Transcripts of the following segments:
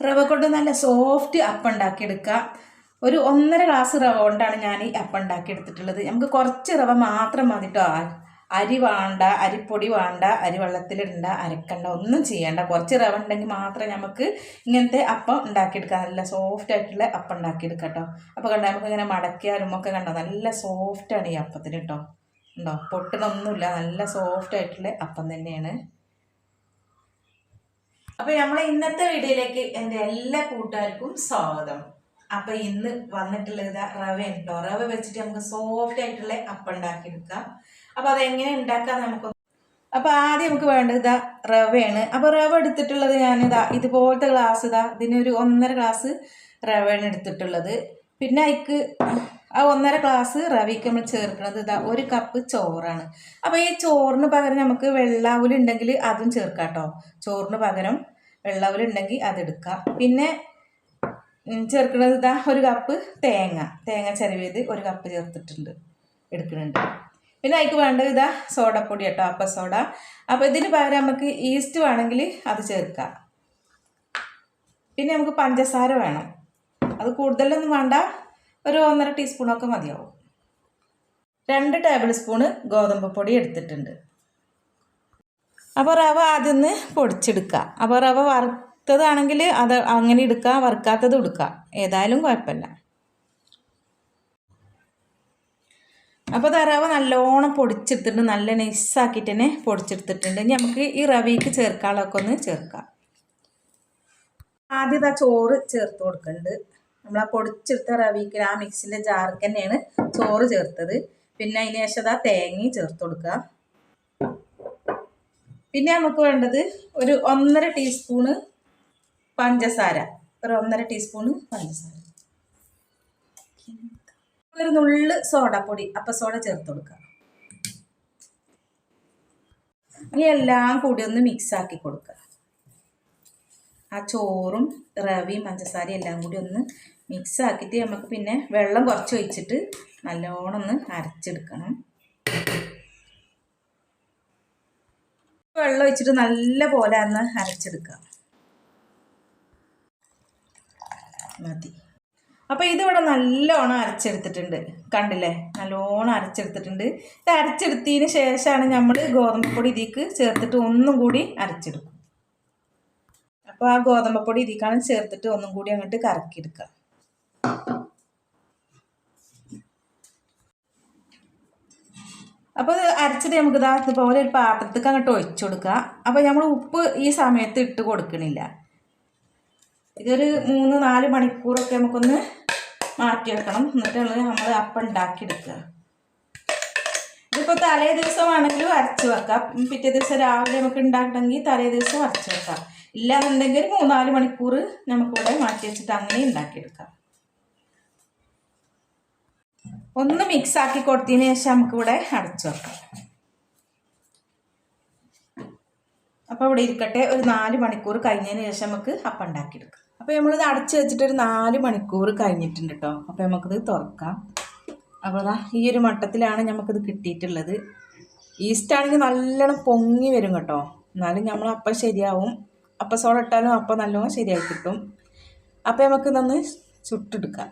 റവ കൊണ്ട് നല്ല സോഫ്റ്റ് അപ്പം ഉണ്ടാക്കിയെടുക്കാം ഒരു ഒന്നര ഗ്ലാസ് റവ കൊണ്ടാണ് ഞാൻ ഈ അപ്പം ഉണ്ടാക്കിയെടുത്തിട്ടുള്ളത്. നമുക്ക് കുറച്ച് റവ മാത്രം മതി കേട്ടോ അരി വേണ്ട അരിപ്പൊടി വേണ്ട അരി വെള്ളത്തിലിടണ്ട അരക്കണ്ട ഒന്നും ചെയ്യണ്ട. കുറച്ച് റവ ഉണ്ടെങ്കിൽ മാത്രമേ നമുക്ക് ഇങ്ങനത്തെ അപ്പം ഉണ്ടാക്കിയെടുക്കാം. നല്ല സോഫ്റ്റ് ആയിട്ടുള്ള അപ്പം ഉണ്ടാക്കിയെടുക്കാം കേട്ടോ അപ്പോൾ കണ്ടോ നമുക്ക് ഇങ്ങനെ മടക്കിയാലും ഒക്കെ കണ്ടോ? നല്ല സോഫ്റ്റാണ് ഈ അപ്പത്തിന് കേട്ടോ ഉണ്ടോ? പൊട്ടണമൊന്നുമില്ല നല്ല സോഫ്റ്റ് ആയിട്ടുള്ള അപ്പം തന്നെയാണ്. അപ്പൊ നമ്മളെ ഇന്നത്തെ വീഡിയോയിലേക്ക് എന്റെ എല്ലാ കൂട്ടുകാർക്കും സ്വാഗതം. അപ്പൊ ഇന്ന് വന്നിട്ടുള്ളത് റവ ഉണ്ടോ? റവ വെച്ചിട്ട് നമുക്ക് സോഫ്റ്റ് ആയിട്ടുള്ള അപ്പം ഉണ്ടാക്കിയെടുക്കാം. അപ്പൊ അതെങ്ങനെ ഉണ്ടാക്കാം നമുക്ക് അപ്പൊ ആദ്യം നമുക്ക് വേണ്ടത് ഇതാ റവയാണ്. അപ്പൊ റവ എടുത്തിട്ടുള്ളത് ഞാനിതാ ഇതുപോലത്തെ ഗ്ലാസ് ഇതാ ഇതിനൊരു ഒന്നര ഗ്ലാസ് റവയാണ് എടുത്തിട്ടുള്ളത്. പിന്നെ അതിക്ക് ആ ഒന്നര ഗ്ലാസ് റവിക്ക് നമ്മൾ ചേർക്കുന്നത് ഇതാ ഒരു കപ്പ് ചോറാണ്. അപ്പോൾ ഈ ചോറിന് പകരം നമുക്ക് വെള്ളാവുൽ ഉണ്ടെങ്കിൽ അതും ചേർക്കാം കേട്ടോ ചോറിന് പകരം വെള്ളാവുൽ ഉണ്ടെങ്കിൽ അതെടുക്കാം പിന്നെ ചേർക്കുന്നത് ഇതാ ഒരു കപ്പ് തേങ്ങ. തേങ്ങ ചിരവിയത് ഒരു കപ്പ് ചേർത്തിട്ടുണ്ട് എടുക്കുന്നുണ്ട്. പിന്നെ അതിക്ക് വേണ്ടത് ഇതാ സോഡപ്പൊടി കേട്ടോ അപ്പ സോഡ അപ്പോൾ ഇതിന് പകരം നമുക്ക് ഈസ്റ്റ് വേണമെങ്കിൽ അത് ചേർക്കാം. പിന്നെ നമുക്ക് പഞ്ചസാര വേണം. അത് കൂടുതലൊന്നും വേണ്ട. ഒരു ഒന്നര ടീസ്പൂണൊക്കെ മതിയാവും. രണ്ട് ടേബിൾ സ്പൂണ് ഗോതമ്പ് പൊടി എടുത്തിട്ടുണ്ട്. അപ്പോൾ റവ ആദ്യം ഒന്ന് പൊടിച്ചെടുക്കുക. അപ്പോൾ റവ വറുത്തതാണെങ്കിൽ അത് അങ്ങനെ എടുക്കുക വറുക്കാത്തത് എടുക്കുക. ഏതായാലും കുഴപ്പമില്ല. അപ്പോൾ റവ നല്ലോണം പൊടിച്ചെടുത്തിട്ടുണ്ട്. നല്ല നൈസാക്കിയിട്ട് തന്നെ പൊടിച്ചെടുത്തിട്ടുണ്ട്. ഇനി നമുക്ക് ഈ റവയ്ക്ക് ചേർക്കാനുള്ളതൊക്കെ ഒന്ന് ചേർക്കാം. ആദ്യം ആ ചോറ് ചേർത്ത് കൊടുക്കുന്നുണ്ട്. നമ്മൾ ആ പൊടിച്ചെടുത്ത റവിക്ക് ആ മിക്സിന്റെ ജാർക്ക് തന്നെയാണ് ചോറ് ചേർത്തത്. പിന്നെ അതിന് ശേഷം ആ തേങ്ങയും ചേർത്ത് കൊടുക്കുക. പിന്നെ നമുക്ക് വേണ്ടത് ഒരു ഒന്നര ടീസ്പൂണ് പഞ്ചസാര. ഒരു ഒന്നര ടീസ്പൂണ് പഞ്ചസാര. ഒരു നുള്ള് സോഡാപ്പൊടി. അപ്പം സോഡ ചേർത്ത് കൊടുക്കുക. ഇനി എല്ലാം കൂടി ഒന്ന് മിക്സ് ആക്കി കൊടുക്കുക. ആ ചോറും റവിയും പഞ്ചസാരയും എല്ലാം കൂടി ഒന്ന് മിക്സ് ആക്കിയിട്ട് നമുക്ക് പിന്നെ വെള്ളം കുറച്ച് ഒഴിച്ചിട്ട് നല്ലോണം ഒന്ന് അരച്ചെടുക്കണം. വെള്ളം ഒഴിച്ചിട്ട് നല്ല പോലെ ഒന്ന് അരച്ചെടുക്കാം മതി. അപ്പോൾ ഇതിവിടെ നല്ലോണം അരച്ചെടുത്തിട്ടുണ്ട്. കണ്ടില്ലേ? നല്ലോണം അരച്ചെടുത്തിട്ടുണ്ട്. ഇത് അരച്ചെടുത്തതിന് ശേഷമാണ് നമ്മൾ ഗോതമ്പ് പൊടി ഇതിക്ക് ചേർത്തിട്ട് ഒന്നും കൂടി അരച്ചെടുക്കും. അപ്പോൾ ആ ഗോതമ്പ് പൊടി ഇതിക്കാണ് ചേർത്തിട്ട് ഒന്നും കൂടി അങ്ങോട്ട് കറക്കിയെടുക്കുക. അപ്പോൾ ഇത് അരച്ചിട്ട് നമുക്ക് ഇതാ ഇതുപോലെ ഒരു പാത്രത്തേക്ക് അങ്ങോട്ട് ഒഴിച്ചു കൊടുക്കുക. അപ്പോൾ നമ്മൾ ഉപ്പ് ഈ സമയത്ത് ഇട്ട് കൊടുക്കണില്ല. ഇതൊരു മൂന്ന് നാല് മണിക്കൂറൊക്കെ നമുക്കൊന്ന് മാറ്റി വെക്കണം. എന്നിട്ടാണ് നമ്മൾ അപ്പം ഉണ്ടാക്കിയെടുക്കുക ഇതിപ്പോൾ തലേ ദിവസമാണെങ്കിലും അരച്ച് വെക്കാം. പിറ്റേ ദിവസം രാവിലെ നമുക്ക് ഉണ്ടാക്കണമെങ്കിൽ തലേ ദിവസം അരച്ച് വെക്കാം. ഇല്ലാന്നുണ്ടെങ്കിൽ ഒരു മൂന്നാൽ മണിക്കൂർ നമുക്കിവിടെ മാറ്റി വെച്ചിട്ട് അങ്ങനെ ഉണ്ടാക്കിയെടുക്കാം ഒന്ന് മിക്സ് ആക്കി കൊടുത്തതിന് ശേഷം നമുക്കിവിടെ അടച്ചു വെക്കാം. അപ്പോൾ ഇവിടെ ഇരിക്കട്ടെ ഒരു നാല് മണിക്കൂർ കഴിഞ്ഞതിന് ശേഷം നമുക്ക് അപ്പം ഉണ്ടാക്കിയെടുക്കാം. അപ്പോൾ നമ്മളിത് അടച്ചു വെച്ചിട്ട് ഒരു നാല് മണിക്കൂർ കഴിഞ്ഞിട്ടുണ്ട് കേട്ടോ അപ്പോൾ നമുക്കിത് തുറക്കാം. അപ്പോൾ അതാ ഈ ഒരു മട്ടത്തിലാണ് നമുക്കിത് കിട്ടിയിട്ടുള്ളത്. ഈസ്റ്റ് ആണെങ്കിൽ നല്ലോണം പൊങ്ങി വരും കേട്ടോ. എന്നാലും നമ്മൾ അപ്പം ശരിയാവും. അപ്പം സോളിട്ടാലും അപ്പം നല്ലോണം ശരിയായി കിട്ടും. അപ്പോൾ നമുക്ക് ഇതൊന്ന് ചുട്ടെടുക്കാം.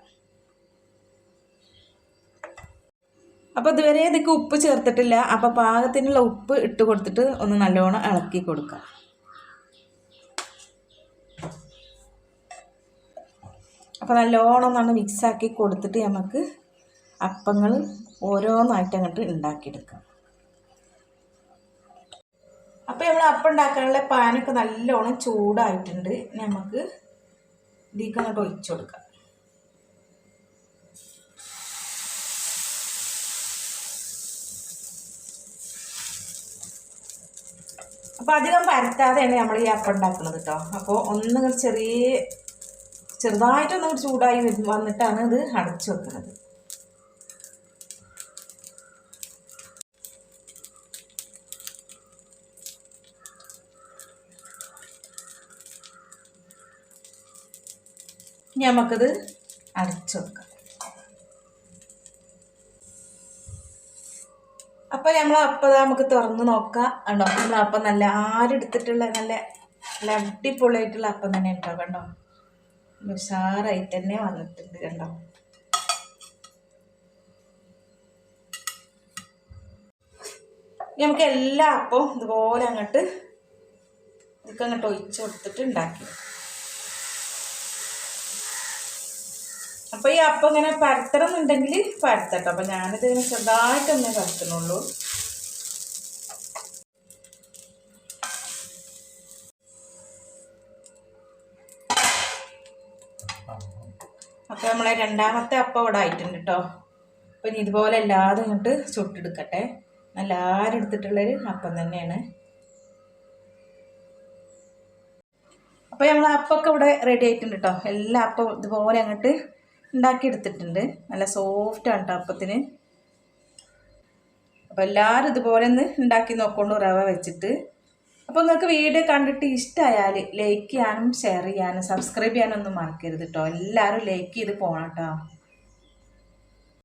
അപ്പോൾ ഇതുവരെ ഇതൊക്കെ ഉപ്പ് ചേർത്തിട്ടില്ല. അപ്പോൾ പാകത്തിനുള്ള ഉപ്പ് ഇട്ട് കൊടുത്തിട്ട് ഒന്ന് നല്ലോണം ഇളക്കി കൊടുക്കുക അപ്പോൾ നല്ലോണം ഒന്ന് മിക്സാക്കി കൊടുത്തിട്ട് നമുക്ക് അപ്പങ്ങൾ ഓരോന്നായിട്ട് അങ്ങോട്ട് ഉണ്ടാക്കിയെടുക്കാം. അപ്പോൾ നമ്മൾ അപ്പം ഉണ്ടാക്കാനുള്ള പാനൊക്കെ നല്ലോണം ചൂടായിട്ടുണ്ട്. നമുക്ക് ഇതിലേക്ക് അങ്ങോട്ട് ഒഴിച്ചു കൊടുക്കാം. അപ്പോൾ അധികം പരത്താതെയാണ് നമ്മൾ ഈ അപ്പം ഉണ്ടാക്കുന്നത് കേട്ടോ അപ്പോൾ ഒന്ന് ചെറിയ ചെറുതായിട്ടൊന്നും ചൂടായി വന്നിട്ടാണ് ഇത് അടച്ചു വെക്കുന്നത് നമുക്കിത് അടച്ചു വെക്കാം. അപ്പോൾ നമ്മൾ അപ്പം നമുക്ക് തുറന്ന് നോക്കാം. കണ്ടോ? നമ്മൾ അപ്പം നല്ല ആരെടുത്തിട്ടുള്ള നല്ല നല്ല അടിപൊളിയായിട്ടുള്ള അപ്പം തന്നെ ഉണ്ടോ കണ്ടോ? ഉഷാറായിട്ട് തന്നെ വന്നിട്ടുണ്ട് കണ്ടോ? നമുക്ക് എല്ലാ അപ്പവും ഇതുപോലെ അങ്ങോട്ട് ഇതൊക്കെ അങ്ങോട്ട് ഒഴിച്ച് കൊടുത്തിട്ട് ഉണ്ടാക്കി. അപ്പോൾ ഈ അപ്പം ഇങ്ങനെ പരത്തണം എന്നുണ്ടെങ്കിൽ പരത്തട്ടോ. അപ്പം ഞാനിത് ചെറുതായിട്ടൊന്നേ പരത്തണുള്ളൂ. അപ്പോൾ നമ്മളെ രണ്ടാമത്തെ അപ്പം ഇവിടെ ആയിട്ടുണ്ട് കേട്ടോ അപ്പം ഇനി ഇതുപോലെ എല്ലാതും ഇങ്ങോട്ട് ചുട്ടെടുക്കട്ടെ. എല്ലാവരും എടുത്തിട്ടുള്ളൊരു അപ്പം തന്നെയാണ്. അപ്പോൾ നമ്മൾ അപ്പമൊക്കെ ഇവിടെ റെഡി ആയിട്ടുണ്ട് കേട്ടോ എല്ലാ അപ്പം ഇതുപോലെ അങ്ങോട്ട് ഉണ്ടാക്കിയെടുത്തിട്ടുണ്ട്. നല്ല സോഫ്റ്റാണ് കേട്ടോ അപ്പത്തിന്. അപ്പോൾ എല്ലാവരും ഇതുപോലെ ഒന്ന് ഉണ്ടാക്കി നോക്കൊണ്ട് റവ വെച്ചിട്ട്. അപ്പോൾ നിങ്ങൾക്ക് വീഡിയോ കണ്ടിട്ട് ഇഷ്ടമായാൽ ലൈക്ക് ചെയ്യാനും ഷെയർ ചെയ്യാനും സബ്സ്ക്രൈബ് ചെയ്യാനൊന്നും മറക്കരുത് കേട്ടോ എല്ലാവരും ലൈക്ക് ചെയ്ത് പോകണം കേട്ടോ